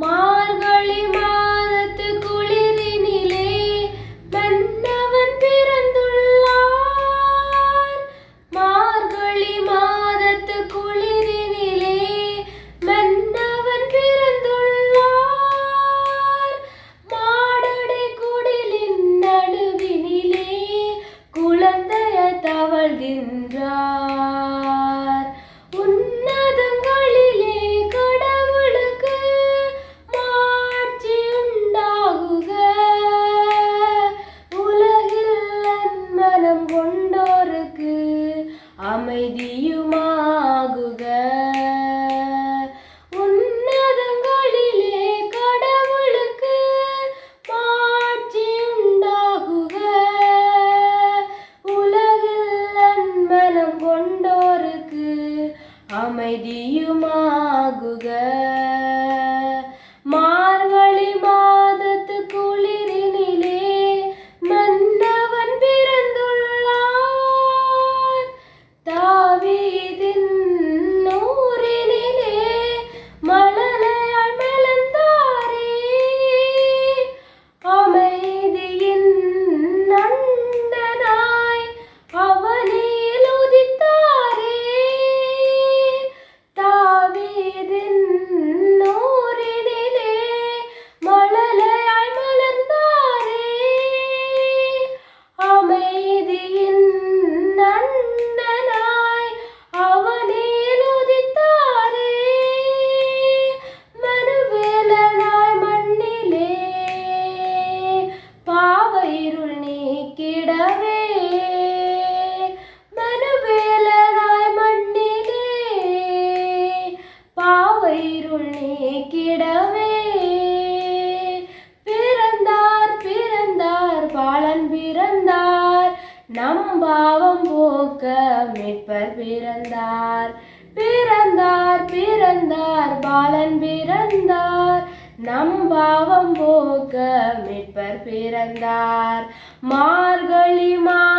மார்கழி மாதத்து குளிரினிலே மன்னவன் பிறந்துள்ளார். மார்கழி மாதத்து குளிரினிலே மன்னவன் பிறந்துள்ளார். மாடடை குடிலின் நடுவினிலே குழந்தைய தவழ்கின்றார். அமைதியுமாகுக. உன்னதங்களிலே கடவுளுக்கு மாட்சி உண்டாகுக. உலகில் மனம் கொண்டோருக்கு அமைதியுமாகுக. கிடவே பிறந்தார் பிறந்தார் பாலன் பிறந்தார். நம் பாவம் போக்க மீட்பர் பிறந்தார். பிறந்தார் பிறந்தார் பாலன் பிறந்தார். நம் பாவம் போக்க மீட்பர் பிறந்தார். மார்கழி மா